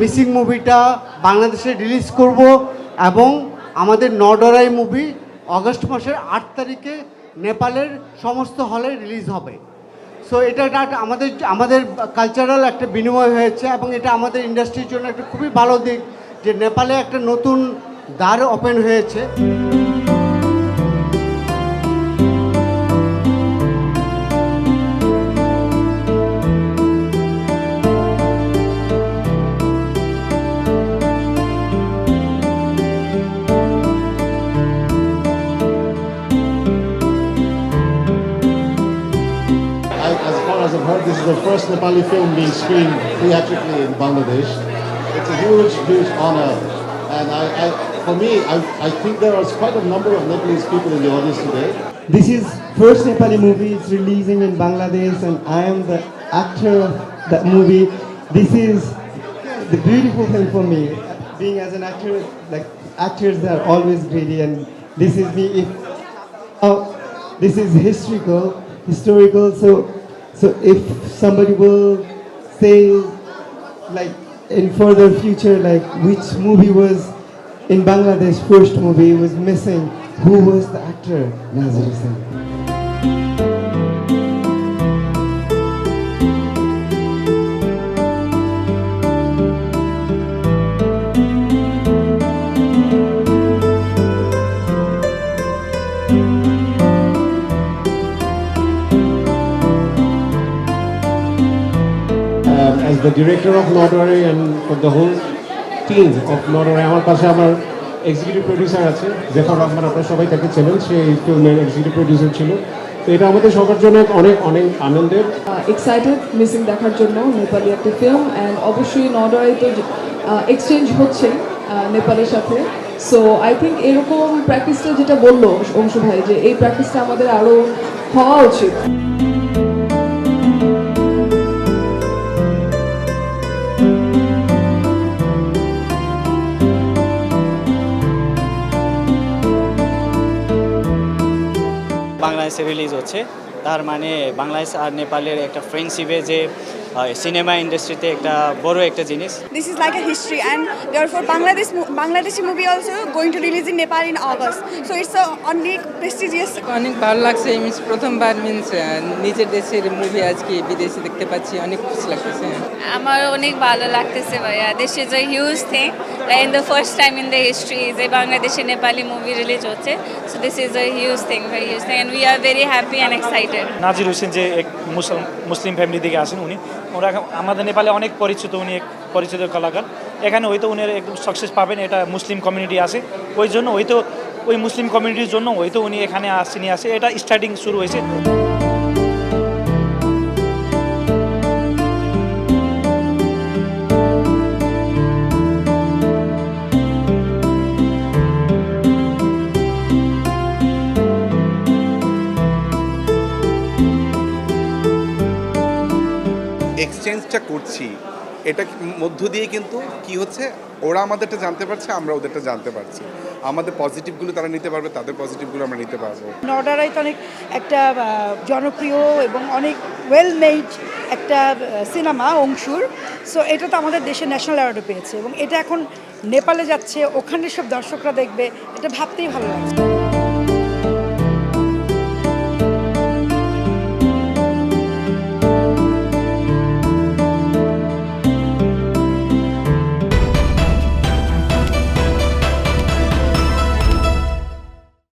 Missing মুভিটা বাংলাদেশে release করব এবং আমাদের নডরাই মুভি অগস্ট মাসের আট তারিখে নেপালের সমস্ত হলে রিলিজ হবে। সো এটা একটা আমাদের আমাদের কালচারাল একটা বিনিময় হয়েছে এবং এটা আমাদের ইন্ডাস্ট্রির জন্য একটা খুবই ভালো দিক যে নেপালে একটা নতুন দ্বার ওপেন হয়েছে। As far as I've heard, this is the first Nepali film being screened theatrically in Bangladesh. It's a huge, huge honor. And I, I, for me, I, I think there are quite a number of Nepalese people in the audience today. This is first Nepali movie. It's releasing in Bangladesh, and I am the actor of that movie. This is the beautiful thing for me. Being as an actor, like actors are always greedy, and this is me. If uh, this is historical, historical. So, so if somebody will say, like in further future, like which movie was in Bangladesh first movie was missing, who was the actor? Nazir Hussain. As the director of Nodwari and for the whole team of Nodwari আমার পাশে আমার executive producer আছে জেফার রহমান আপনারা সবাই তাকে চেনেন সে ফিল্মের executive producer ছিল। তো এটা আমাদের সবার জন্য অনেক অনেক আনন্দের। এক্সাইটেড মিসিং দেখার জন্য নেপালি একটা ফিল্ম অ্যান্ড অবশ্যই নডরাই তো এক্সচেঞ্জ হচ্ছে আহ, নেপালের সাথে। সো আই থিঙ্ক এরকম প্র্যাকটিসটা যেটা বলল অংশু ভাই যে এই প্র্যাকটিসটা আমাদের আরও হওয়া উচিত। বাংলাদেশে রিলিজ হচ্ছে। তার মানে বাংলাদেশ আর নেপালের একটা ফ্রেন্ডশিপে যে সিনেমা ইন্ডাস্ট্রিতে একটা বড় একটা জিনিস। Is like a history, and therefore Bangladesh mo- Bangladeshi movie also going to release in Nepal in August. So it's a only prestigious অনেক ভালো লাগছে মিনস প্রথমবার মিনস নিজের দেশের মুভি আজকে বিদেশে দেখতে পাচ্ছি অনেক খুশি লাগতেছে। আমার অনেক ভালো লাগতেছে ভাইয়া this is a huge thing in the first time in the history যে বাংলাদেশে নেপালি মুভি রিলিজ হচ্ছে so this is a huge thing very huge thing and we are very happy and excited Nazir Hossain যে এক মুসলিম Muslim family থেকে আসেন উনি ওরা আমাদের নেপালে অনেক পরিচিত, উনি এক পরিচিত কলাকার। এখানে হয়তো উনি একদম সাকসেস পাবেন, এটা মুসলিম কমিউনিটি আছে। ওই জন্য হয়তো ওই মুসলিম কমিউনিটির জন্য হয়তো উনি এখানে আসেনি আসে এটা স্টার্টিং শুরু হয়েছে। এক্সচেঞ্জটা করছি, এটা মধ্য দিয়ে কিন্তু কি হচ্ছে? ওরা আমাদেরটা জানতে পারছে, আমরা ওদেরটা জানতে পারছি। আমাদের পজিটিভগুলো তারা নিতে পারবে, তাদের পজিটিভগুলো আমরা নিতে পারব। নডারাই তো অনেক একটা জনপ্রিয় এবং অনেক ওয়েল মেড একটা সিনেমা অংশুর। সো এটা তো আমাদের দেশে ন্যাশনাল অ্যাওয়ার্ডও পেয়েছে এবং এটা এখন নেপালে যাচ্ছে, ওখানে সব দর্শকরা দেখবে, এটা ভাবতেই ভালো লাগছে।